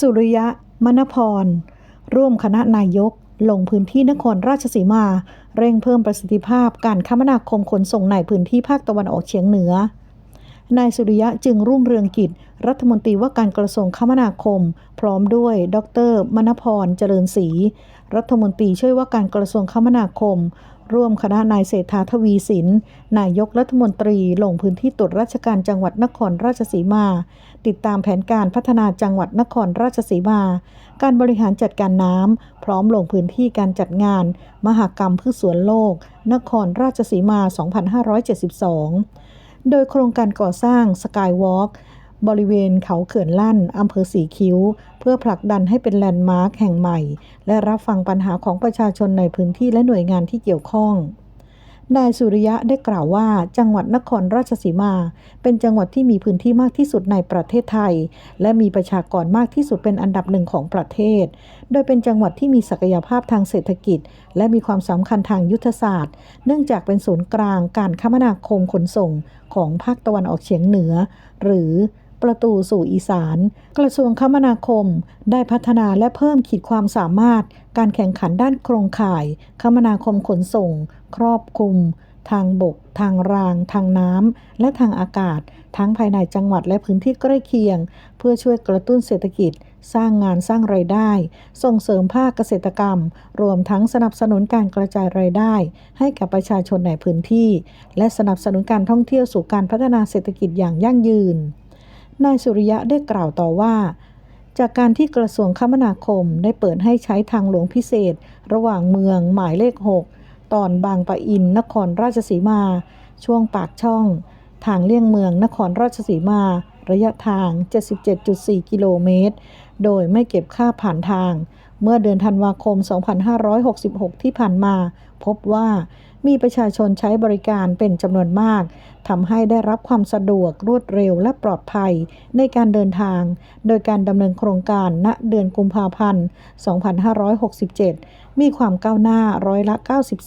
สุริยะ มณพร ร่วมคณะนายก ลงพื้นที่นครราชสีมา เร่งเพิ่มประสิทธิภาพการคมนาคมขนส่งในพื้นที่ภาคตะวันออกเฉียงเหนือนายสุริยะจึงรุ่งเรืองกิจ รัฐมนตรีว่าการกระทรวงคมนาคม พร้อมด้วย ดรมณพรเจริญศรีรัฐมนตรีช่วยว่าการกระทรวงคมนาคม ร่วมคณะนายเศรษฐาทวีสิน นายกรัฐมนตรีลงพื้นที่ตรวจราชการจังหวัดนครราชสีมา ติดตามแผนการพัฒนาจังหวัดนครราชสีมา การบริหารจัดการน้ำพร้อมลงพื้นที่การจัดงาน มหกรรมพืชสวนโลก นครราชสีมา 2572 โดยโครงการก่อสร้างสกายวอล์ก บริเวณเขาเขื่อนลั่นอำเภอสีคิ้ว เพื่อผลักดันให้เป็นแลนด์มาร์คแห่งใหม่ และรับฟังปัญหาของประชาชนในพื้นที่และหน่วยงานที่เกี่ยวข้องนายสุริยะได้กล่าวว่าจังหวัดนครราชสีมา เป็นจังหวัดที่มีพื้นที่มากที่สุดในประเทศไทย และมีประชากรมากที่สุดเป็นอันดับหนึ่งของประเทศ โดยเป็นจังหวัดที่มีศักยภาพทางเศรษฐกิจ และมีความสำคัญทางยุทธศาสตร์ เนื่องจากเป็นศูนย์กลางการคมนาคมขนส่งของภาคตะวันออกเฉียงเหนือ หรือ ประตูสู่อีสาน กระทรวงคมนาคม ได้พัฒนาและเพิ่มขีดความสามารถ การแข่งขันด้านโครงข่าย คมนาคมขนส่ง ครอบคลุม ทางบก ทางราง ทางน้ำ และทางอากาศ ทั้งภายในจังหวัดและพื้นที่ใกล้เคียง เพื่อช่วยกระตุ้นเศรษฐกิจสร้างงานสร้างไรายได้ ส่งเสริมภาคเกษตรกรรม รวมทั้งสนับสนุนการกระจายรายได้ ให้กับประชาชนในพื้นที่ และสนับสนุนการท่องเที่ยวสู่การพัฒนาเศรษฐกิจอย่างยั่งยืน นายสุริยะได้กล่าวต่อว่า จากการที่กระทรวงคมนาคมได้เปิดให้ใช้ทางหลวงพิเศษ ระหว่างเมืองหมายเลข 6 ตอนบางปะอินนครราชสีมา ช่วงปากช่อง ทางเลี่ยงเมืองนครราชสีมา ระยะทาง 77.4 กิโลเมตร โดยไม่เก็บค่าผ่านทาง เมื่อเดือนธันวาคม 2566 ที่ผ่านมา พบว่า มีประชาชนใช้บริการเป็นจำนวนมากทำให้ได้รับความสะดวกรวดเร็วและปลอดภัยในการเดินทาง โดยการดำเนินโครงการณเดือนกุมภาพันธ์ 2567 มีความก้าวหน้าร้อยละ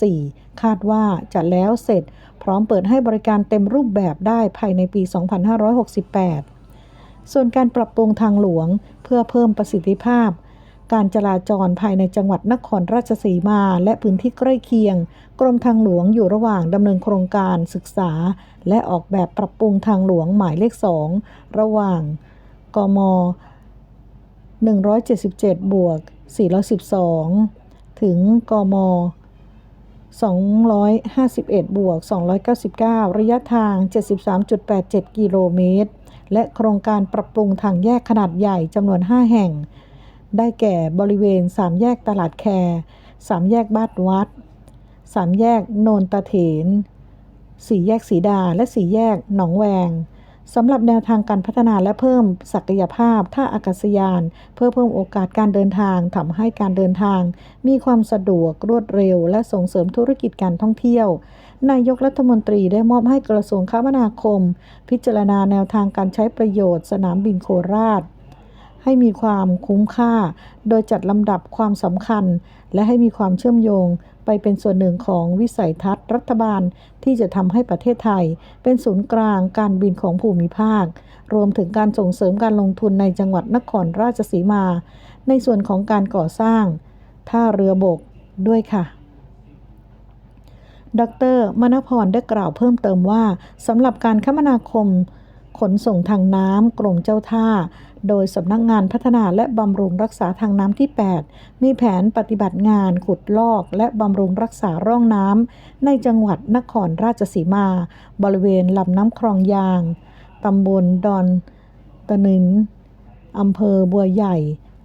94 คาดว่าจะแล้วเสร็จ พร้อมเปิดให้บริการเต็มรูปแบบได้ภายในปี 2568 ส่วนการปรับปรุงทางหลวงเพื่อเพิ่มประสิทธิภาพ การจราจรภายในจังหวัดนครราชสีมา และพื้นที่ใกล้เคียง กรมทางหลวงอยู่ระหว่างดำเนินโครงการศึกษา และออกแบบปรับปรุงทางหลวงหมายเลข2ระหว่าง กม 177 บวก 412 ถึง กม 251 บวก 299 ระยะทาง 73.87 กิโลเมตร และโครงการปรับปรุงทางแยกขนาดใหญ่จำนวน 5 แห่ง ได้แก่บริเวณ3แยกตลาดแคร์3แยกบ้านวัด3แยกโนนตะเถน4แยกสีดา และ4แยกหนองแวงสำหรับแนวทางการพัฒนาและเพิ่มศักยภาพท่าอากาศยาน เพื่อเพิ่มโอกาสการเดินทางทำให้การเดินทาง มีความสะดวกรวดเร็ว และส่งเสริมธุรกิจการท่องเที่ยวนายกรัฐมนตรีได้มอบให้กระทรวงคมนาคม พิจารณาแนวทางการใช้ประโยชน์สนามบินโคราช ให้มีความคุ้มค่า โดยจัดลำดับความสำคัญ และให้มีความเชื่อมโยง ไปเป็นส่วนหนึ่งของวิสัยทัศน์รัฐบาลที่จะทำให้ประเทศไทย เป็นศูนย์กลางการบินของภูมิภาค รวมถึงการส่งเสริมการลงทุนในจังหวัดนครราชสีมา ในส่วนของการก่อสร้างท่าเรือบกด้วยค่ะดร มณพรได้กล่าวเพิ่มเติมว่าสำหรับการคมนาคม ขนส่งทางน้ำกรมเจ้าท่า โดยสำนักงานพัฒนาและบำรุงรักษาทางน้ำที่ 8 มีแผนปฏิบัติงานขุดลอกและบำรุงรักษาร่องน้ำในจังหวัดนครราชสีมา บริเวณลำน้ำคลองยางตำบลดอนตะนินอำเภอบัวใหญ่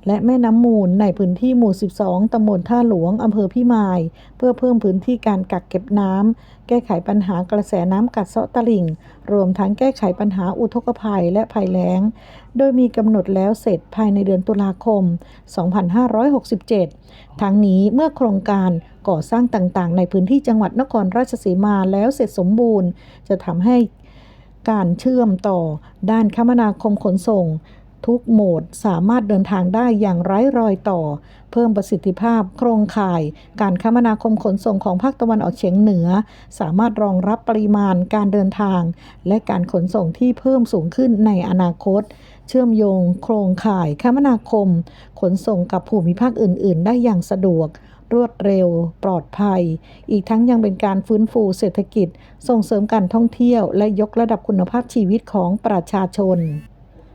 และแม่น้ำมูลในพื้นที่หมู่ 12 ตำบลท่าหลวง อำเภอพิมาย เพื่อเพิ่มพื้นที่การกักเก็บน้ำ แก้ไขปัญหากระแสน้ำกัดเซาะตลิ่ง รวมทั้งแก้ไขปัญหาอุทกภัยและภัยแล้ง โดยมีกำหนดแล้วเสร็จภายในเดือนตุลาคม 2567 ทั้งนี้เมื่อโครงการก่อสร้างต่างๆ ในพื้นที่จังหวัดนครราชสีมาแล้วเสร็จสมบูรณ์ จะทำให้การเชื่อมต่อด้านคมนาคมขนส่ง ทุกโหมดสามารถเดินทางได้อย่างไร้รอยต่อ เพิ่มประสิทธิภาพโครงข่าย การคมนาคมขนส่งของภาคตะวันออกเฉียงเหนือ สามารถรองรับปริมาณการเดินทาง และการขนส่งที่เพิ่มสูงขึ้นในอนาคต เชื่อมโยง โครงข่ายคมนาคม ขนส่งกับภูมิภาคอื่น ๆ ได้อย่างสะดวกรวดเร็ว ปลอดภัย อีกทั้งยังเป็นการฟื้นฟูเศรษฐกิจ ส่งเสริมการท่องเที่ยว และยกระดับคุณภาพชีวิตของประชาชน